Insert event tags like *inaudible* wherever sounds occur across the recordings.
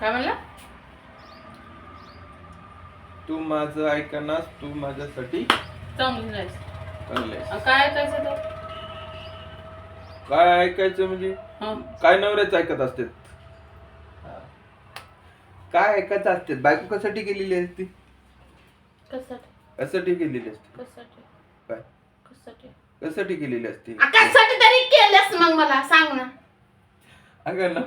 काय म्हणला? तू माझं ऐकनास तू माझ्यासाठी चांगली. काय ऐकायचं तो काय ऐकायचं म्हणजे? हं. काय नवऱ्याच ऐकत असते? काय ऐकत असते? बायको कशासाठी केलेली असते कशासाठी? कशासाठी केलेली असते? कशासाठी? काय? कशासाठी? कशासाठी केलेली असते? आ, कशासाठी तरी केलंस मग मला सांग ना. अगं ना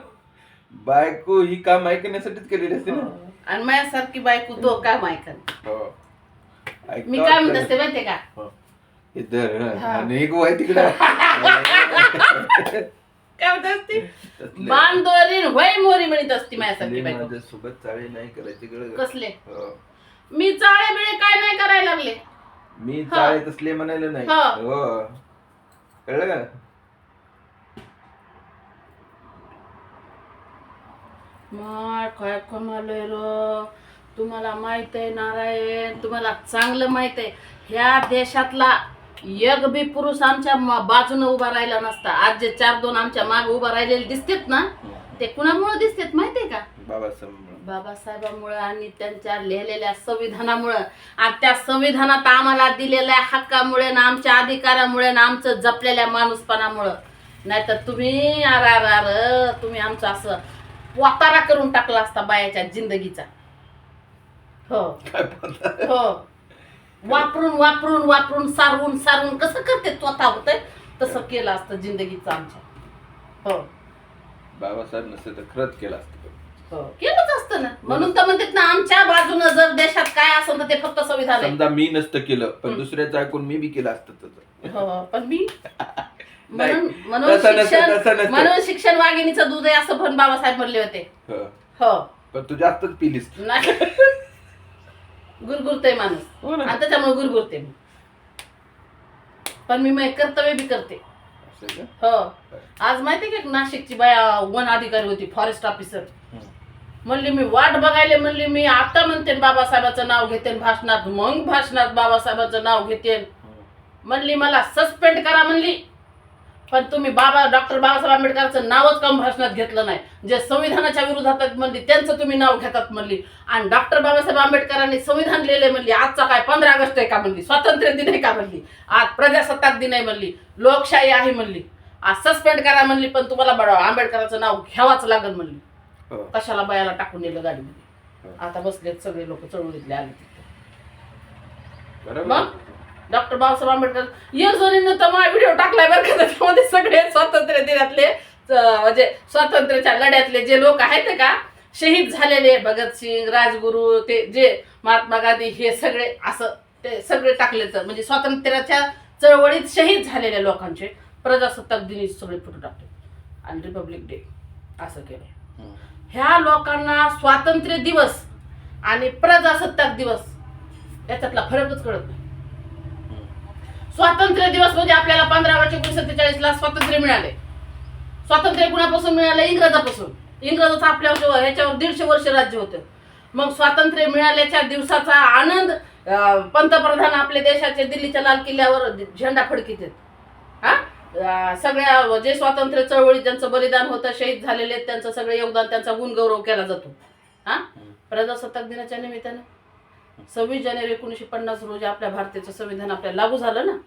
बायको ही काम ऐकण्यासाठीच केलेली असते ना? आणि माझ्यासारखी बायको तो काम ऐकत हो. मी काय म्हणत असते माहितीये का? हो. इधर हा. आणि एक वय तिकडे. काय म्हणत असती? बांधोरीन वय मोरी म्हणत असती माझ्यासारखी बायको. माझ्या सोबत चाळी नाही करायची गरज कसले? हो. मी चाळे बिळे काय नाही करायला लागले. मी हा. चाळे तसले म्हणायला नाही. हा. हो. कळलं का? माय काय कमालय र तुम्हाला माहीत आहे नारायण तुम्हाला चांगलं माहीत आहे. ह्या देशातला एक बी पुरुष आमच्या बाजूने उभा राहिला नसता. आज जे चार दोन आमच्या माग उभा राहिलेले दिसतेत ना ते कुणामुळे दिसतेत माहितीये का? बाबासाहेब बाबासाहेबांमुळं आणि त्यांच्या लिहिलेल्या संविधानामुळं. आणि त्या संविधानात आम्हाला दिलेल्या हक्कामुळे ना आमच्या अधिकारामुळे ना आमचं जपलेल्या माणूसपणामुळं. नाहीतर तुम्ही अर अर अर तुम्ही आमचं असं वातारा करून टाकला असता बायाच्या जिंदगीचा. हो? हो. वापरून वापरून वापरून सारवून सारवून कसं करते? स्वतः होतंय तसं केलं असतं जिंदगीचं आमच्या. हो. बाबासाहेब नसते तर खरंच केलं असतं. हो. केलंच असतं ना. म्हणून तर म्हणतात ना आमच्या बाजूनं जर देशात काय असेल तर ते फक्त संविधान समजा मी नसतं केलं पण. दुसऱ्याचं ऐकून मी बी केलं असतं हो पण मी? *laughs* म्हणून म्हणून तसं नसतं, शिक्षण नसतं. म्हणून शिक्षण वाघिणीचं दूध आहे असं पण बाबासाहेब म्हणले होते. हो. हो. पण तू जास्तच पिलीस. नाही. *laughs* गुरगुरते माणूस. हो ना. आणि त्याच्यामुळे गुरगुरते मी. पण मी कर्तव्य बी करते. असं का? हो. आज माहिती का नाशिकची बाया वन अधिकारी होती फॉरेस्ट ऑफिसर. म्हणली मी वाट बघायला म्हणली मी आता म्हणते बाबासाहेबाचं नाव घेते भाषणात मग भाषणात बाबासाहेबाचं नाव घेते. म्हणली मला सस्पेंड करा म्हणली. पण तुम्ही बाबा डॉक्टर बाबासाहेब आंबेडकरांचं नावच कम भाषणात घेतलं नाही. जे संविधानाच्या विरोधात म्हणली त्यांचं तुम्ही नाव घेतात म्हणली. आणि डॉक्टर बाबासाहेब आंबेडकरांनी संविधान लिहिले म्हणली आजचा काय पंधरा ऑगस्ट आहे का म्हणली? स्वातंत्र्य दिन आहे का म्हणली? आज प्रजासत्ताक दिन आहे म्हणली. लोकशाही आहे म्हणली. आज सस्पेंड करा म्हणली पण तुम्हाला बडा आंबेडकरांचं नाव घ्यावाच लागेल म्हणली. हो. कशाला बायाला टाकून नेलं गाडीमध्ये? हो. आता बसलेत सगळे लोक चळवळीतले आले तिथे. मग? डॉक्टर बाबासाहेब आंबेडकर या जणीनं तर मला व्हिडिओ टाकलाय बरं का त्याच्यामध्ये सगळे स्वातंत्र्य दिनातले म्हणजे स्वातंत्र्याच्या लढ्यातले जे लोक आहेत का शहीद झालेले भगतसिंग राजगुरू ते जे महात्मा गांधी हे सगळे असं ते सगळे टाकले तर म्हणजे स्वातंत्र्याच्या चळवळीत शहीद झालेल्या लोकांचे प्रजासत्ताक दिनी सगळे फोटो टाकले. आणि रिपब्लिक डे असं केलं ह्या लोकांना स्वातंत्र्य दिवस आणि प्रजासत्ताक दिवस याच्यातला फरकच कळत नाही. स्वातंत्र्य दिवस म्हणजे आपल्याला पंधरा ऑगस्ट एकोणीसशे सत्तेचाळीस ला स्वातंत्र्य मिळाले. स्वातंत्र्य कुणापासून मिळालं? इंग्रजापासून. इंग्रजाचं आपल्या ह्याच्यावर दीडशे वर्ष राज्य होतं. मग स्वातंत्र्य मिळाल्याच्या दिवसाचा आनंद पंतप्रधान आपल्या देशाचे दिल्लीच्या लाल किल्ल्यावर झेंडा फडकित हा? सगळ्या जे स्वातंत्र्य चळवळीत ज्यांचं बलिदान होतं शहीद झालेले आहेत, त्यांचं सगळं योगदान त्यांचा गुणगौरव केला जातो. हा? प्रजासत्ताक दिनाच्या निमित्तानं. सव्वीस जानेवारी एकोणीसशे पन्नास रोजी आपल्या भारताचं संविधान आपल्याला लागू झालं ना?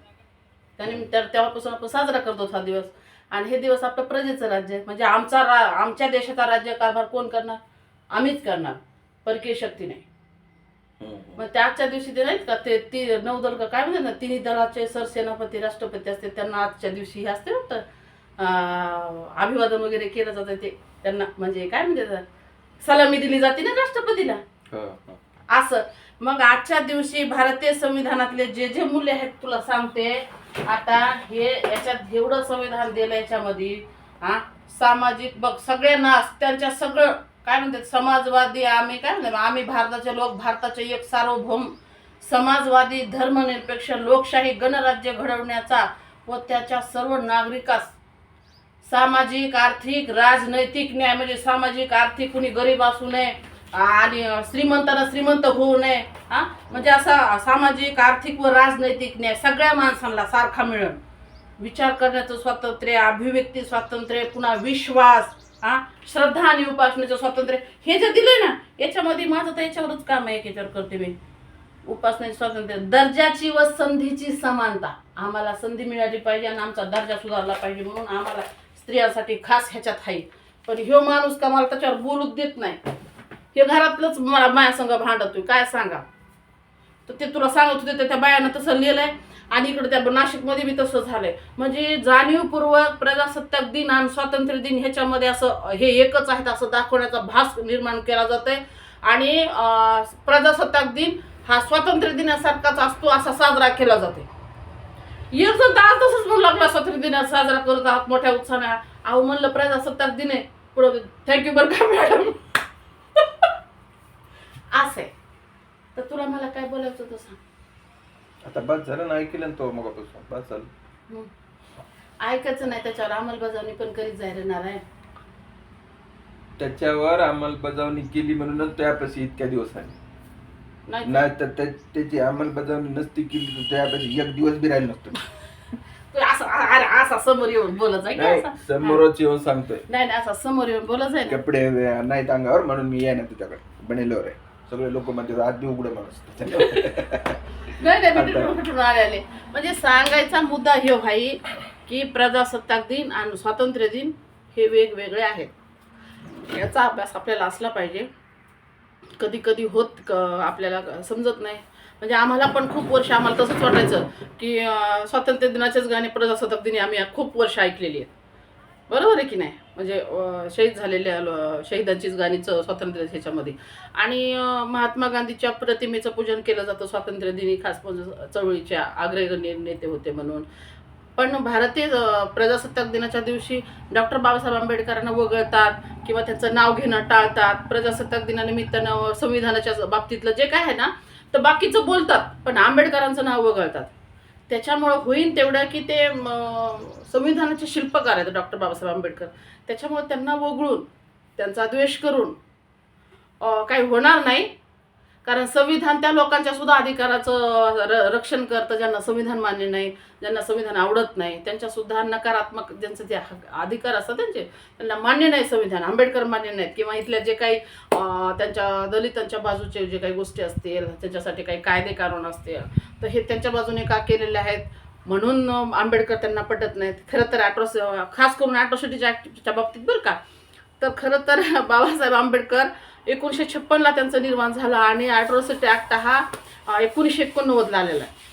त्यानिमित्त तेव्हापासून आपण साजरा करतो हा दिवस. आणि हे दिवस आपलं प्रजेचं राज्य आहे. म्हणजे आमचा रा आमच्या देशाचा राज्य कारभार कोण करणार? आम्हीच करणार. परकीय शक्ती नाही. हम्म. मग त्याच्या दिवशी ते नाहीत का? ते ती नौदल का काय म्हणतात ना? तिन्ही दलाचे सरसेनापती राष्ट्रपती असते. त्यांना आजच्या दिवशी हे असते वाटतं अभिवादन वगैरे केलं जातं ते. त्यांना म्हणजे काय म्हणतात? सलामी दिली जाते ना राष्ट्रपतीला? हो, हो. असं. मग आजच्या दिवशी भारतीय संविधानातले जे जे मूल्य आहेत तुला सांगते. आता हे याच्यात एवढं संविधान दिलं याच्यामध्ये हा? सामाजिक बघ सगळ्यांना त्यांच्या सगळं काय म्हणतात समाजवादी आम्ही काय म्हणतात आम्ही भारताचे लोक भारताचे एक सार्वभौम समाजवादी धर्मनिरपेक्ष लोकशाही गणराज्य घडवण्याचा व त्याच्या सर्व नागरिकास सामाजिक आर्थिक राजनैतिक न्याय म्हणजे सामाजिक आर्थिक कुणी गरीब असू नये आणि श्रीमंतांना श्रीमंत होऊ नये हा? म्हणजे असा सामाजिक आर्थिक व राजनैतिक न्याय सगळ्या माणसांना सारखा मिळण विचार करण्याचं स्वातंत्र्य अभिव्यक्ती स्वातंत्र्य पुन्हा विश्वास हा? श्रद्धा आणि उपासनेचं स्वातंत्र्य हे जे दिलंय ना याच्यामध्ये माझं तर याच्यावरच काम आहे याच्यावर करते मी. उपासनेचे स्वातंत्र्य दर्जाची व संधीची समानता. आम्हाला संधी मिळाली पाहिजे आणि आमचा दर्जा सुधारला पाहिजे म्हणून आम्हाला स्त्रियांसाठी खास ह्याच्यात आहे. पण ह्यो माणूस का मला त्याच्यावर बोलूच देत नाही. हे घरातलंच मला माया संग भांडतोय काय सांगा? तर ते तुला सांगत होते तर त्या बायानं तसं लिहिलंय आणि इकडे त्या नाशिकमध्ये बी तसं झालंय. म्हणजे जाणीवपूर्वक प्रजासत्ताक दिन आणि स्वातंत्र्य दिन ह्याच्यामध्ये असं हे एकच आहेत असं दाखवण्याचा भास निर्माण केला जातोय. आणि प्रजासत्ताक दिन हा स्वातंत्र्य दिनासारखाच असतो असा साजरा केला जातो एक जण तर आज तसंच म्हणू लागला स्वातंत्र्य दिन साजरा करत आहात मोठ्या उत्साहाने. अहो म्हणलं प्रजासत्ताक दिन आहे. पुढं थँक्यू बरं का मॅडम असं आहे. तर तुला मला काय बोलायचं होतं सांग. आता बस झालं ना ऐकलं ना तो मगापासून. बस झालं. हं. ऐकायचं नाही त्याच्यावर अंमलबजावणी पण करीत जाणार आहे त्याच्यावर अंमलबजावणी केली म्हणूनच त्यापाशी इतक्या दिवस आले. नाही नाही तर त्या- त्याची अंमलबजावणी नसती केली तर त्यापाशी एक दिवस बी राहिलं नसतं. *laughs* तू असं अरे असा समोर येऊन बोलत जाय नाही का असा? समोरच येऊन सांगतोय. नाही नाही असा समोर येऊन बोलत जाय ना. कपडे नाहीत अंगावर म्हणून मी येणार तुझ्याकडे बनेलोर आहे. सगळे लोक म्हणतात आज बी उघड माणूस. नाही नाही मी तिकडून कुठून आलेले. म्हणजे सांगायचा मुद्दा हे भाई की प्रजासत्ताक दिन आणि स्वातंत्र्य दिन हे वेगवेगळे आहेत. याचा अभ्यास आपल्याला असला पाहिजे. कधी कधी होत आपल्याला समजत नाही. म्हणजे आम्हाला पण खूप वर्ष आम्हाला तसंच वाटायचं की स्वातंत्र्य दिनाचेच गाणे प्रजासत्ताक दिनी आम्ही खूप वर्ष ऐकलेली आहेत. बरोबर आहे की नाही? म्हणजे शहीद झालेल्या शहीदांचीच गाणीचं स्वातंत्र्य ह्याच्यामध्ये. आणि महात्मा गांधीच्या प्रतिमेचं पूजन केलं जातं स्वातंत्र्य दिनी खास म्हणजे चळवळीच्या अग्रगण्य नेते होते म्हणून. पण भारतीय प्रजासत्ताक दिनाच्या दिवशी डॉक्टर बाबासाहेब आंबेडकरांना वगळतात किंवा त्यांचं नाव घेणं टाळतात. प्रजासत्ताक दिनानिमित्तानं संविधानाच्या बाबतीतलं जे काय आहे ना तर बाकीचं बोलतात पण आंबेडकरांचं नाव वगळतात. त्याच्यामुळं होईन तेवढं की ते संविधानाचे शिल्पकार आहेत डॉक्टर बाबासाहेब आंबेडकर. त्याच्यामुळे त्यांना वगळून त्यांचा द्वेष करून काही होणार नाही. कारण संविधान त्या लोकांच्या सुद्धा अधिकाराचं र रक्षण करतं ज्यांना संविधान मान्य नाही ज्यांना संविधान आवडत नाही त्यांच्यासुद्धा नकारात्मक ज्यांचे जे अधिकार असतात त्यांचे त्यांना मान्य नाही संविधान आंबेडकर मान्य नाहीत. किंवा इथल्या जे काही त्यांच्या दलितांच्या बाजूचे जे काही गोष्टी असतील त्यांच्यासाठी काही कायदे कानून असतील तर हे त्यांच्या बाजूने का केलेले आहेत? म्हणून आंबेडकर त्यांना पटत नाहीत. खरं तर ॲट्रॉस खास करून ॲट्रॉसिटीच्या ॲक्टच्या बाबतीत बरं का? तर खरं तर बाबासाहेब आंबेडकर एकोणीसशे छप्पनला त्यांचं निर्माण झालं आणि ॲट्रॉसिटी ॲक्ट हा एकोणीसशे एकोणनव्वदला आलेला आहे.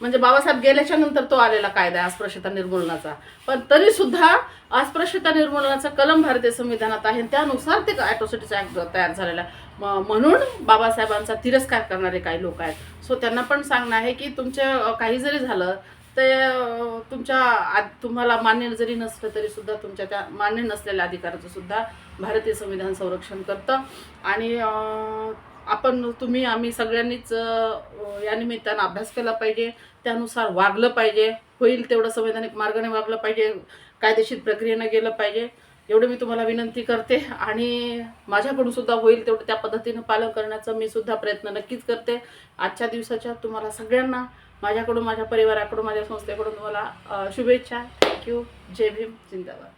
म्हणजे बाबासाहेब गेल्याच्यानंतर तो आलेला कायदा आहे अस्पृश्यता निर्मूलनाचा. पण तरीसुद्धा अस्पृश्यता निर्मूलनाचा कलम भारतीय संविधानात आहे आणि त्यानुसार ते ॲट्रॉसिटीचा ॲक्ट तयार झालेला आहे. म्हणून बाबासाहेबांचा तिरस्कार करणारे काही लोक आहेत. सो त्यांना पण सांगणं आहे की तुमचे काही जरी झालं ते तुमच्या आ- तुम्हाला मान्य जरी नसलं तरी सुद्धा तुमच्या त्या मान्य नसलेल्या अधिकाराचं सुद्धा भारतीय संविधान संरक्षण करतं. आणि आपण तुम्ही आम्ही सगळ्यांनीच या निमित्तानं अभ्यास केला पाहिजे. त्यानुसार वागलं पाहिजे. होईल तेवढं संवैधानिक मार्गाने वागलं पाहिजे. कायदेशीर प्रक्रियेनं गेलं पाहिजे. एवढं मी तुम्हाला विनंती करते. आणि माझ्याकडून सुद्धा होईल तेवढं त्या पद्धतीनं पालन करण्याचा मी सुद्धा प्रयत्न नक्कीच करते. आजच्या दिवसाच्या तुम्हाला सगळ्यांना माझ्याकडून माझ्या परिवाराकडून माझ्या संस्थेकडून तुम्हाला शुभेच्छा. थँक्यू जय भीम. जिंदाबाद.